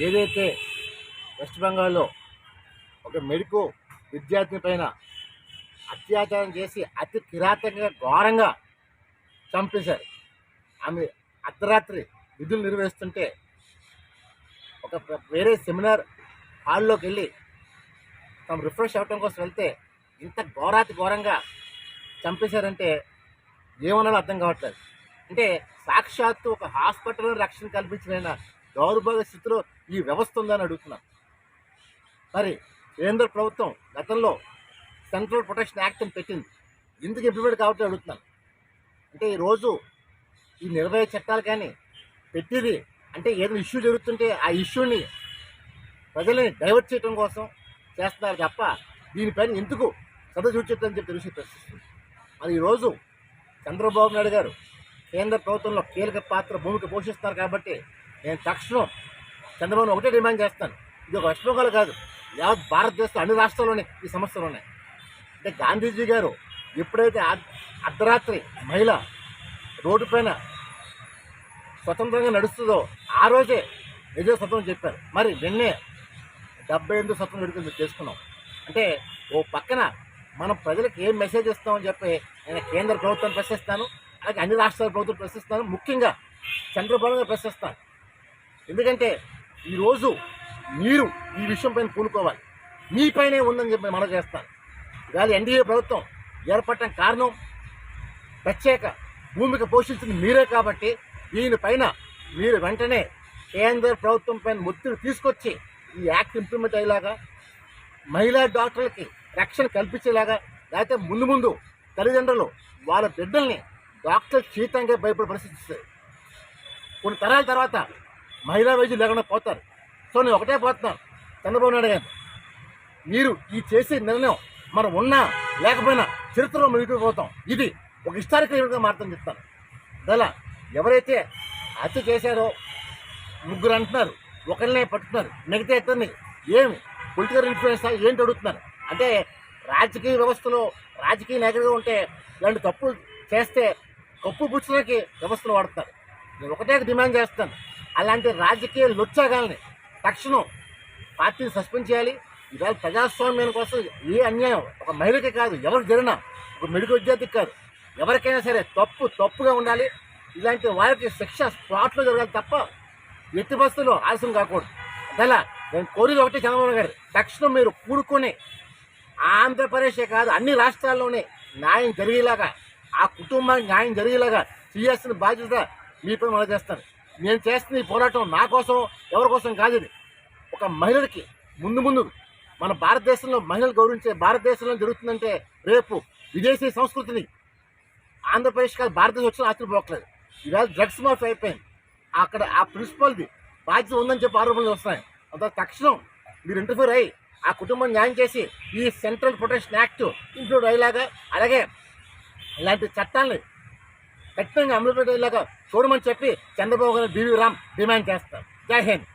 ఏదైతే వెస్ట్ బెంగాల్లో ఒక మెడికో విద్యార్థిని పైన అత్యాచారం చేసి అతి కిరాతకంగా ఘోరంగా చంపేశారు. ఆమె అర్ధరాత్రి విధులు నిర్వహిస్తుంటే ఒక వేరే సెమినార్ హాల్లోకి వెళ్ళి తమ రిఫ్రెష్ అవ్వటం కోసం వెళ్తే ఇంత ఘోరాతి ఘోరంగా చంపేశారంటే ఏమన్నాలో అర్థం కావట్లేదు. అంటే సాక్షాత్తు ఒక హాస్పిటల్ రక్షణ కల్పించిన దౌర్భాగ్య స్థితిలో ఈ వ్యవస్థ ఉందని అడుగుతున్నాను మరి కేంద్ర ప్రభుత్వం గతంలో సెంట్రల్ ప్రొటెక్షన్ యాక్ట్ అని పెట్టింది. ఎందుకు ఇంప్లిమెంట్ కావట్లేదు అడుగుతున్నాను అంటే ఈరోజు ఈ నిర్భయ చట్టాలు కానీ పెట్టింది అంటే ఏదైనా ఇష్యూ జరుగుతుంటే ఆ ఇష్యూని ప్రజల్ని డైవర్ట్ చేయడం కోసం చేస్తున్నారు తప్ప దీనిపైన ఎందుకు శ్రద్ధ చూచెత్తని చెప్పి తెలిసి ప్రశ్నిస్తుంది మరి ఈరోజు చంద్రబాబు నాయుడు గారు కేంద్ర ప్రభుత్వంలో కీలక పాత్ర భూమిక పోషిస్తారు కాబట్టి నేను తక్షణం చంద్రబాబు ఒకటే డిమాండ్ చేస్తాను. ఇది ఒక వెస్ట్ బెంగాల్ కాదు. యావత్ భారతదేశం అన్ని రాష్ట్రాల్లోనే ఈ సమస్యలు ఉన్నాయి అంటే గాంధీజీ గారు ఎప్పుడైతే అర్ధరాత్రి మహిళ రోడ్డు పైన స్వతంత్రంగా నడుస్తుందో ఆ రోజే నిజ స్వతంత్రం చెప్పారు. మరి నిన్నే డెబ్బై ఎనిమిది స్వతంత్రం వేడుకలు చేసుకున్నాం. అంటే ఓ పక్కన మనం ప్రజలకు ఏం మెసేజ్ ఇస్తామని చెప్పి నేను కేంద్ర ప్రభుత్వాన్ని ప్రశ్నిస్తాను అలాగే అన్ని రాష్ట్రాల ప్రభుత్వం ప్రశ్నిస్తాను. ముఖ్యంగా చంద్రబాబు గారు ప్రశ్నిస్తాను. ఎందుకంటే ఈరోజు మీరు ఈ విషయం పైన పూనుకోవాలి. మీపైనే ఉందని చెప్పి మనం చేస్తాను. ఇవాళ ఎన్డీఏ ప్రభుత్వం ఏర్పడటం కారణం ప్రత్యేక భూమిక పోషించింది మీరే కాబట్టి దీనిపైన మీరు వెంటనే కేంద్ర ప్రభుత్వం పైన ఒత్తిడి తీసుకొచ్చి ఈ యాక్ట్ ఇంప్లిమెంట్ అయ్యేలాగా మహిళా డాక్టర్లకి రక్షణ కల్పించేలాగా లేకపోతే ముందు ముందు తల్లిదండ్రులు వాళ్ళ బిడ్డల్ని డాక్టర్ చీతంగా భయపడే పరిస్థితి కొన్ని తరాల తర్వాత మహిళా వైద్యులు లేకుండా పోతారు. సో నేను ఒకటే పోతున్నాను చంద్రబాబు నాయుడు గారు మీరు ఈ చేసే నిర్ణయం మనం ఉన్నా లేకపోయినా చరిత్రలో మునిగిపోతాం ఇది ఒక హిస్టారికల్ ఈవెంట్గా మాత్రం చెప్తాను. అలా ఎవరైతే హత్య చేశారో ముగ్గురు అంటున్నారు ఒకరినే పట్టుతున్నారు మిగతా ఇద్దరిని ఏమి పొలిటికల్ ఇన్ఫ్లుయెన్స్ ఏంటి అడుగుతున్నారు? అంటే రాజకీయ వ్యవస్థలో రాజకీయ నాయకుడిగా ఉంటే ఇలాంటి తప్పులు చేస్తే కప్పు పుచ్చడానికి వ్యవస్థలు వాడుతున్నారు నేను ఒకటే డిమాండ్ చేస్తాను. అలాంటి రాజకీయ లుచ్చాగాల్ని తక్షణం పార్టీని సస్పెండ్ చేయాలి. ఇవాళ ప్రజాస్వామ్యం కోసం ఏ అన్యాయం? ఒక మహిళకి కాదు ఎవరు జరిగినా ఒక మెడికల్ విద్యార్థికి కాదు. ఎవరికైనా సరే తప్పు తప్పుగా ఉండాలి. ఇలాంటి వారికి శిక్ష స్పాట్లో జరగాలి తప్ప ఎట్టి బస్సులో ఆలస్యం కాకూడదు. అలా నేను కోరిక ఒకటి చంద్రబాబు గారు. తక్షణం మీరు కూడుకొని ఆంధ్రప్రదేశే కాదు అన్ని రాష్ట్రాల్లోనే న్యాయం జరిగేలాగా ఆ కుటుంబానికి న్యాయం జరిగేలాగా చేయాల్సిన బాధ్యత మీపై మనం చేస్తాను. నేను చేస్తున్న ఈ పోరాటం నా కోసం ఎవరి కోసం కాదు ఇది. ఒక మహిళలకి ముందు ముందు మన భారతదేశంలో మహిళలు గౌరవించే భారతదేశంలో జరుగుతుందంటే రేపు విదేశీ సంస్కృతిని ఆంధ్రప్రదేశ్ కాదు భారతదేశం వచ్చిన ఆశ్చర్యపోవట్లేదు ఈవేళ డ్రగ్స్ మాఫ్ అయిపోయింది. అక్కడ ఆ ప్రిన్సిపల్ది బాధ్యత ఉందని చెప్పి ఆరోపణలు వస్తున్నాయి. అంత తక్షణం మీరు ఇంటర్ఫీర్ అయ్యి ఆ కుటుంబం న్యాయం చేసి ఈ సెంట్రల్ ప్రొటెక్షన్ యాక్ట్ ఇంక్లూడ్ అయ్యేలాగా అలాగే ఇలాంటి చట్టాలని ఖచ్చితంగా అమలు వెళ్ళాక చూడమని చెప్పి చంద్రబాబు గారు బీవీ రామ్ డిమాండ్ చేస్తారు. జై హింద్.